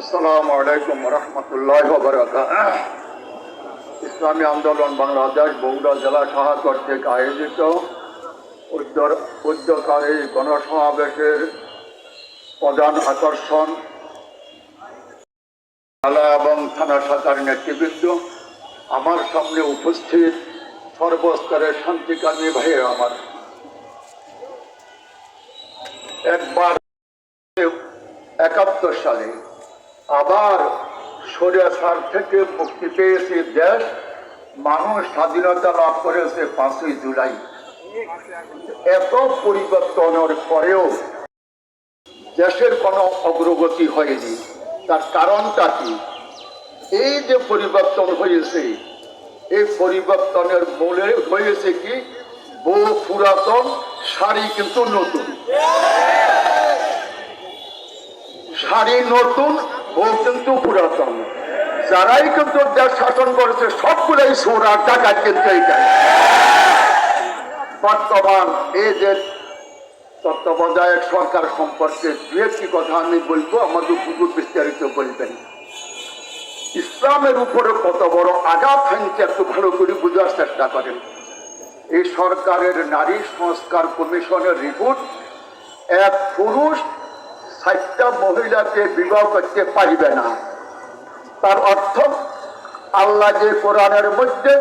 আসসালামু আলাইকুম রহমতুল্লাহ ইসলামী আন্দোলন বাংলাদেশ বগুড়া জেলা শাখা কর্তৃক আয়োজিত উদ্যোগকারী গণসমাবেশের প্রধান আকর্ষণ জেলা এবং থানা শাখার নেতৃবৃন্দ, আমার সামনে উপস্থিত সর্বস্তরের শান্তিকামী ভাই আমার। একবার একাত্তর সালে আবার স্বৈরাচার থেকে মুক্তি পেয়েছে দেশ, মানুষ স্বাধীনতা লাভ করেছে পাঁচই জুলাই। এত পরিবর্তনের পরেও দেশের কোনো অগ্রগতি হয়নি। তার কারণটা কি? এই যে পরিবর্তন হয়েছে, এই পরিবর্তনের মূলে হয়েছে কি? বহু পুরাতন শাড়ি কিন্তু নতুন। শাড়ি নতুন ও কিন্তু পুরাতন। যারাই কিন্তু দেশ শাসন করেছে, সবগুলোই সোরা টাকা কিন্তু বর্তমান এই যে তত্ত্বাবধায়ক সরকার সম্পর্কে দু একটি কথা আমি বলব আমাদের পুজো বিস্তারিত বলবেন। ইসলামের উপরে কত বড় আঘাত হানছে একটু ভালো করে বোঝার চেষ্টা করেন। এই সরকারের নারী সংস্কার কমিশনের রিপোর্ট, এক পুরুষ ষাটটা মহিলাকে বিবাহ করতে পারবে না। তার অর্থ, আল্লাহ যে কোরআনের মধ্যে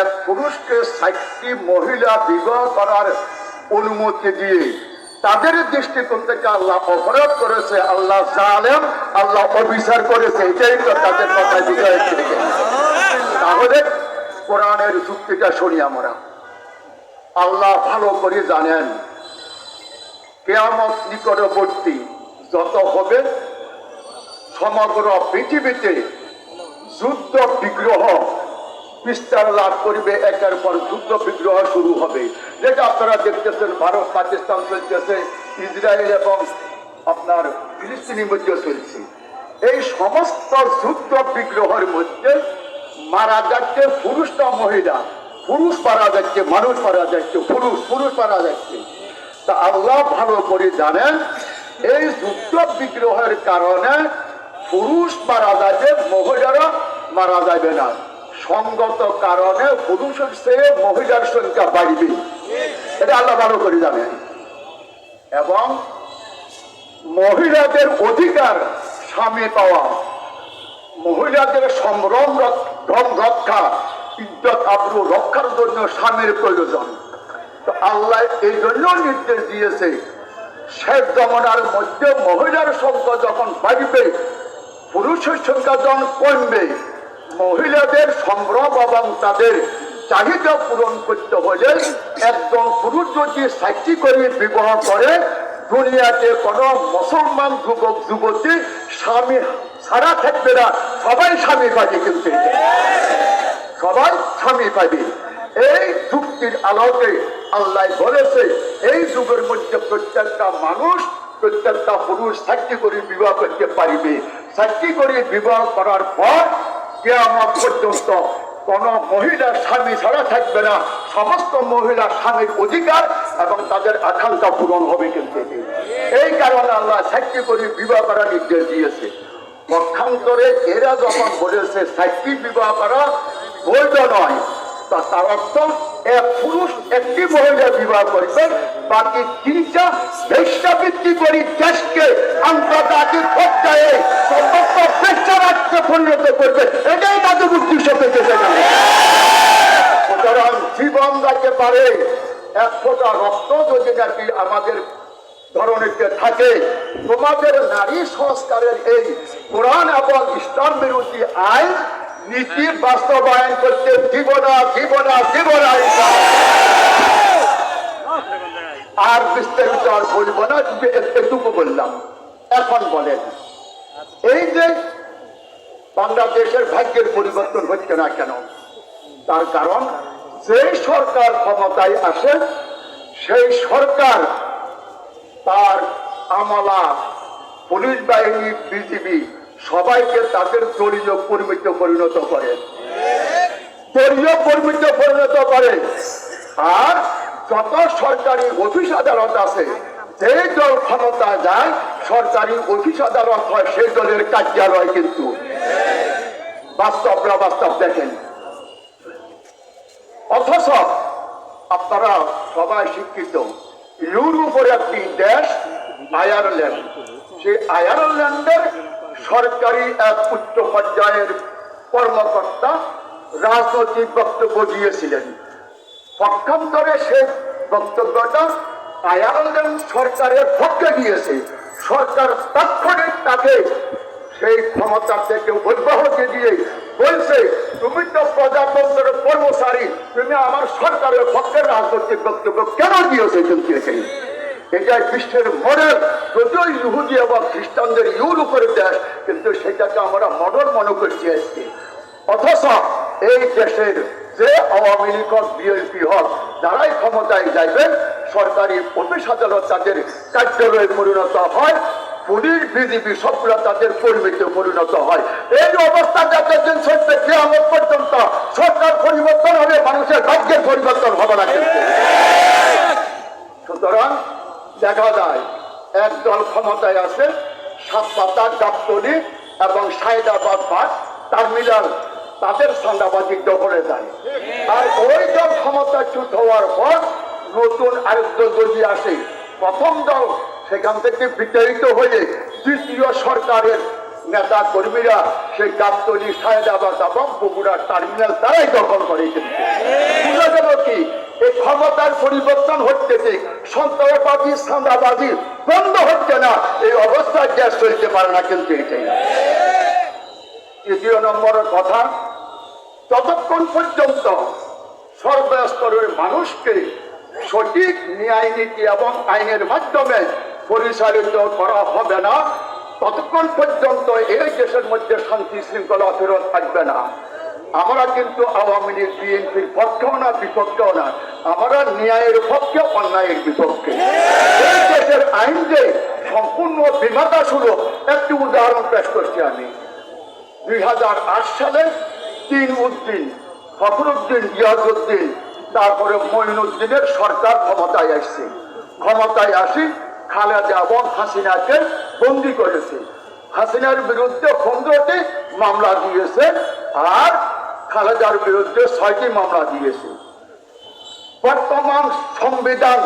এক পুরুষকে ষাটটি মহিলা বিবাহ করার অনুমতি দিয়ে তাদের দৃষ্টিকোণ থেকে আল্লাহ অপরাধ করেছে, আল্লাহ জালেম, আল্লাহ অবিচার করেছে, এটাই তো তাদের কথা তাহলে কোরআনের যুক্তিটা শুনি আমরা। আল্লাহ ভালো করে জানেন, কেয়ামত নিকটবর্তী যত হবে, সমগ্র পৃথিবীতে যুদ্ধ বিগ্রহ বিস্তার লাভ করবে, একের পর যুদ্ধ বিগ্রহ শুরু হবে। যেটা আপনারা দেখতেছেন, ভারত, পাকিস্তান চলতেছে, ইসরায়েল এবং আপনার ফিলিস্তিনের মধ্যে চলছে। এই সমস্ত যুদ্ধ বিগ্রহের মধ্যে মারা যাচ্ছে পুরুষটা মহিলা। পুরুষ মারা যাচ্ছে, মানুষ মারা যাচ্ছে, পুরুষ পুরুষ মারা যাচ্ছে। তা আল্লাহ ভালো করে জানেন এই যুদ্ধ বিগ্রহের কারণে পুরুষ মারা যাবে মহিলারা মারা যাবে না। সঙ্গত কারণে পুরুষের চেয়ে মহিলার সংখ্যা বাড়বে। এটা আল্লাহ ভালো করে জানেন। এবং মহিলাদের অধিকার স্বামী পাওয়া, মহিলাদের সম্ভ্রম ধন রক্ষা, ইজ্জত, আবরু রক্ষার জন্য স্বামীর প্রয়োজন। তো আল্লাহ এই জন্য নির্দেশ দিয়েছে শেষ জমানার মধ্যে মহিলার সংখ্যা যখন বাড়বে পুরুষের সংখ্যা যখন কমবে, মহিলাদের সংগ্রহ এবং তাদের চাহিদা পূরণ করতে হলে একজন পুরুষ যদি সাক্ষী করে বিবাহ করে, দুনিয়াতে কোনো মুসলমান যুবক, যুবতী স্বামী ছাড়া থাকবে না, সবাই স্বামী পাবে কিন্তু। সবাই স্বামী পাবে। এই যুক্তির আলোকে আল্লাহ বলেছে এই যুগের মধ্যে প্রত্যেকটা মানুষ, প্রত্যেকটা পুরুষ সাক্ষী করে বিবাহ করতে পারিবে। সাক্ষী করে বিবাহ করার পর কেয়ামত পর্যন্ত কোন মহিলা স্বামী ছাড়া থাকবে না। সমস্ত মহিলা স্বামীর অধিকার এবং তাদের আকাঙ্ক্ষা পূরণ হবে কিন্তু এই কারণে আল্লাহ সাক্ষী করে বিবাহ করার নির্দেশ দিয়েছে। পক্ষান্তরে এরা যখন বলেছে সাক্ষী বিবাহ করা বৈধ নয়, তা তার অর্থ এক পুরুষ একটি মহিলা বিবাহ করবে বাকি তিনটা বেশ্যাবৃত্তি করি দেশকে আন্তর্জাতিক পর্যায়ে বেশ্যারাজ্যে পরিণত করবে। এটাই তাদের উদ্দেশ্য পেতে সুতরাং জীবন যাকে পারে, এক ফোঁটা রক্ত যদি নাকি আমাদের ধরনের যে থাকে, তোমাদের নারী সংস্কারের এই কোরআন এবং ইসলাম বিরোধী আইন, নীতি বাস্তবায়ন করতে দিব না দিব না দিব না আর বিস্তারিত আর বলব না এটুকু বললাম। এখন বলেন, এই যে বাংলাদেশের ভাগ্যের পরিবর্তন হচ্ছে না কেন? তার কারণ যে সরকার ক্ষমতায় আসে, সেই সরকার তার আমলা, পুলিশ বাহিনী, বিজিবি সবাইকে তাদের দলীয় কর্মীতে পরিণত করে। দলীয় কর্মীতে পরিণত করে। আর যত সরকারি অফিস আদালত আছে, যেই দল ক্ষমতা যায়, সরকারি অফিস আদালত হয়, সেই দলের কার্যালয় কিন্তু। বাস্তব বাস্তব দেখেন। অথচ আপনারা সবাই শিক্ষিত। ইউরোপের একটি দেশ, আয়ারল্যান্ড। সেই আয়ারল্যান্ডের সরকারি এক উচ্চ পর্যায়ের কর্মকর্তা রাজনৈতিক বক্তব্য দিয়েছিলেন। পক্ষান্তরে সে বক্তব্যটা আয়ারল্যান্ড সরকারের পক্ষে দিয়েছে সরকার তাৎক্ষণিক তাকে সেই ক্ষমতা থেকে অব্যাহতি দিয়ে বলছে, তুমি তো প্রজাতন্ত্রের কর্মচারী, তুমি আমার সরকারের পক্ষের রাজনৈতিক বক্তব্য কেন দিয়েছে কিন্তু এখানে এটা বিশ্বের মডেল যদিও ইহুদি এবং খ্রিস্টানদের ইউরোপের দেশ, কিন্তু সেটাকে আমরা মডেল মনে করছি আজকে। অথচ এই দেশের যে আওয়ামী লীগ হোক বিএনপি হোক যারাই ক্ষমতায় যাইবেন, সরকারি অফিস আদালত তাদের কার্যালয়ে পরিণত হয়, পুলিশ বিজেপি সবগুলো তাদের কর্মীতে পরিণত হয়। এই অবস্থা যতদিন চলবে, কেয়ামত পর্যন্ত সরকার পরিবর্তন হবে, মানুষের ভাগ্যের পরিবর্তন হবে না সুতরাং দেখা যায়, একদল ক্ষমতায় আছে সাতপাতা গাবতলি এবং সাইদাবাদ বাদ টার্মিনাল তাদের সান্দাবাজি দখলে যায়। আর ওই দল ক্ষমতাচ্যুত হওয়ার পর নতুন আরেক দল যদি আসে। প্রথম দল সেখান থেকে বিতাড়িত হয়ে দ্বিতীয় সরকারের নেতা কর্মীরা সেই গাবতলি, সায়দাবাদ এবং বগুড়ার টার্মিনাল তারাই দখল করে কিন্তু বুঝা গেল কি? এই ক্ষমতার পরিবর্তন হচ্ছে সন্ত্রাসবাদী সান্দাবাদী বন্ধ হচ্ছে না। এই অবস্থায় গ্যাস চলতে পারে না কিন্তু এটাই। তৃতীয় নম্বরের কথা ততক্ষণ পর্যন্ত সর্বস্তরের মানুষকে সঠিক ন্যায় নীতি এবং আইনের মাধ্যমে পরিচালিত করা হবে না। ততক্ষণ পর্যন্ত এই দেশের মধ্যে শান্তি শৃঙ্খলা ফেরত থাকবে না। আমরা কিন্তু আওয়ামী লীগ, বিএনপির পক্ষেও না, বিপক্ষেও না। আমরা ন্যায়ের পক্ষে, অন্যায়ের বিপক্ষে। এই দেশের আইন যে সম্পূর্ণ বিমাতা শুরু একটি উদাহরণ পেশ করছি আমি। দুই হাজার আট সালে তিন উদ্দিন, ফখরুদ্দিন ইয়াজউদ্দিন তারপরে মঈনুদ্দিনের সরকার ক্ষমতায় আসছে। ক্ষমতায় আসি খালেদা এবং হাসিনাকে বন্দি করেছে। হাসিনার বিরুদ্ধে পনেরোটি মামলা দিয়েছে আর খালেদার বিরুদ্ধে ছয়টি মামলা দিয়েছে। বর্তমান সংবিধান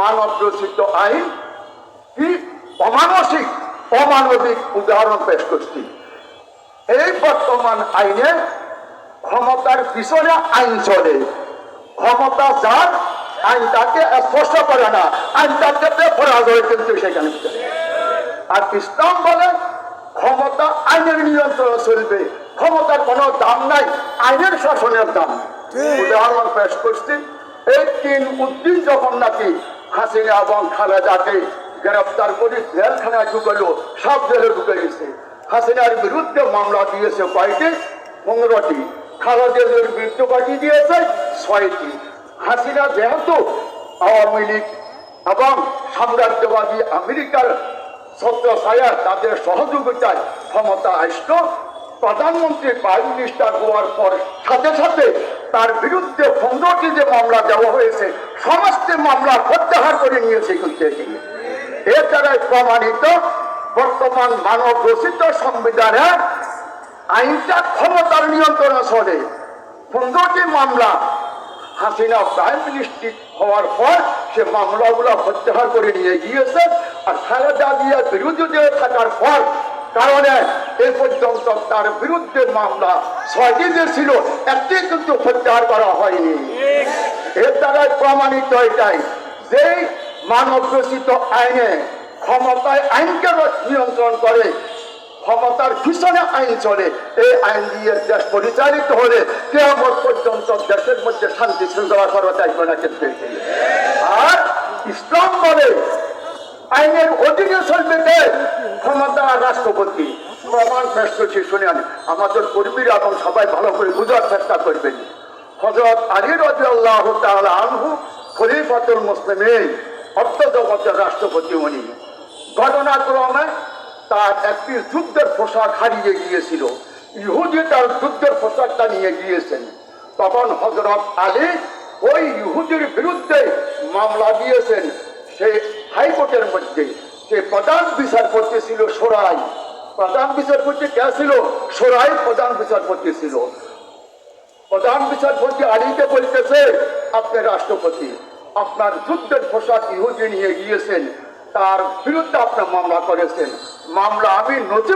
মানব রচিত আইন কি অমানসিক, অমানবিক উদাহরণ পেশ করছি। এই বর্তমান আইনে ক্ষমতার পিছনে আইন চলে। ক্ষমতা যার আইন তাকে স্পষ্ট করে না। আইন তাকে পরাজয় কিন্তু সেখানে আর ইসলাম বলে ক্ষমতা আইনের নিয়ন্ত্রণ চলবে। ক্ষমতার কোনো দাম নাই আইনের শাসনের দাম উদাহরণ পেশ করছি এই তিন উদ্দিন যখন নাকি হাসিনা এবং খালেদাকে গ্রেফতার করে জেলখানায় ঢুকালো সব জেলে ঢুকে গেছে। হাসিনার বিরুদ্ধে মামলা দিয়েছে কয়টি? পনেরোটি। খালেদের বিরুদ্ধে কয়টি দিয়েছে ছয়টি। হাসিনা যেহেতু আওয়ামী লীগ এবং সাম্রাজ্যবাদী আমেরিকার ছত্র ছায়া তাদের সহযোগিতায় ক্ষমতা আসলো প্রধানমন্ত্রী প্রাইম মিনিস্টার হওয়ার পর সাথে সাথে তার বিরুদ্ধে পনেরোটি যে মামলা দেওয়া হয়েছে, সমস্ত মামলা প্রত্যাহার করে নিয়েছে কিন্তু এটি। এর প্রমাণিত বর্তমান মানব রচিত সংবিধানের আইনটা ক্ষমতার নিয়ন্ত্রণে চলে পনেরোটি মামলা হাসিনা প্রাইম মিনিস্টার হওয়ার পর সে মামলাগুলো প্রত্যাহার করে নিয়ে গিয়েছে আর খালেদা জিয়ার বিরুদ্ধে থাকার পর কারণে এ পর্যন্ত তার বিরুদ্ধে মামলা ছয়টি যে ছিল, একটি কিন্তু প্রত্যাহার করা হয়নি। এর দ্বারা প্রমাণিত এটাই যে মানব রচিত আইনে ক্ষমতায় আইনকে নিয়ন্ত্রণ করে ক্ষমতার পিছনে আইন চলে, এই আইন দিয়ে দেশ পরিচালিত হলে কেমন পর্যন্ত দেশের মধ্যে শান্তি শৃঙ্খলা করা চাইবে না কিন্তু আর ইসলাম বলে, আইনের অধীনে চলবে ক্ষমতা রাষ্ট্রপতি। প্রমাণ পেশ করছি শুনে আমাদের কর্মীরা এবং সবাই ভালো করে বুঝার চেষ্টা করবেন। হজরত আলী রাজি আল্লাহ আনহু খলিফাতুল মুসলিমিন অর্থ জগতের রাষ্ট্রপতি উনি। ঘটনাক্রমে তার একটি যুদ্ধের পোশাক হারিয়ে গিয়েছিল। ইহুদি তার যুদ্ধের পোশাকটা নিয়ে গিয়েছেন। তখন হজরত আলী ওই ইহুদির বিরুদ্ধে মামলা দিয়েছেন। সেই হাইকোর্টের মধ্যে সে প্রধান বিচারপতি ছিল সোরাই। প্রধান বিচারপতি কে ছিল? সোরাই প্রধান বিচারপতি ছিল। প্রধান বিচারপতি আলীকে বলতেছে, আপনি রাষ্ট্রপতি, আপনার যুদ্ধের পোশাক ইহুদি নিয়ে গিয়েছেন। তার বিরুদ্ধে আপনার মামলা করেছেন। মামলা আমি নথি